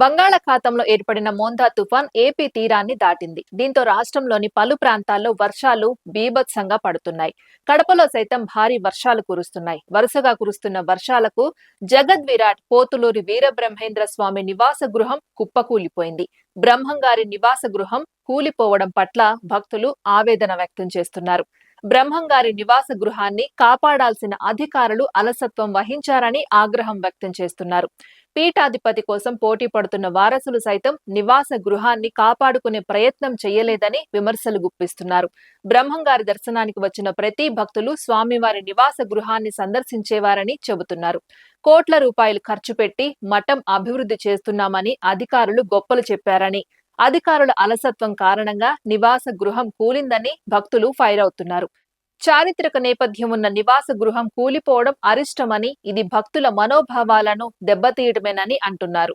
బంగాళాఖాతంలో ఏర్పడిన మోందా తుఫాన్ ఏపీ తీరాన్ని దాటింది. దీంతో రాష్ట్రంలోని పలు ప్రాంతాల్లో వర్షాలు బీభత్సంగా పడుతున్నాయి. కడపలో సైతం భారీ వర్షాలు కురుస్తున్నాయి. వరుసగా కురుస్తున్న వర్షాలకు జగద్ విరాట్ పోతులూరి వీరబ్రహ్మేంద్ర స్వామి నివాస గృహం కుప్పకూలిపోయింది. బ్రహ్మంగారి నివాస గృహం కూలిపోవడం పట్ల భక్తులు ఆవేదన వ్యక్తం చేస్తున్నారు. బ్రహ్మంగారి నివాస గృహాన్ని కాపాడాల్సిన అధికారులు అలసత్వం వహించారని ఆగ్రహం వ్యక్తం చేస్తున్నారు. పీఠాధిపతి కోసం పోటీ పడుతున్న వారసులు సైతం నివాస గృహాన్ని కాపాడుకునే ప్రయత్నం చేయలేదని విమర్శలు గుప్పిస్తున్నారు. బ్రహ్మంగారి దర్శనానికి వచ్చిన ప్రతి భక్తులు స్వామివారి నివాస గృహాన్ని సందర్శించేవారని చెబుతున్నారు. కోట్ల రూపాయలు ఖర్చు పెట్టి మఠం అభివృద్ధి చేస్తున్నామని అధికారులు గొప్పలు చెప్పారని అధికారుల అలసత్వం కారణంగా నివాస గృహం కూలిందని భక్తులు ఫైర్ అవుతున్నారు. చారిత్రక నేపథ్యం ఉన్న నివాస గృహం కూలిపోవడం అరిష్టమని ఇది భక్తుల మనోభావాలను దెబ్బతీయడమేనని అంటున్నారు.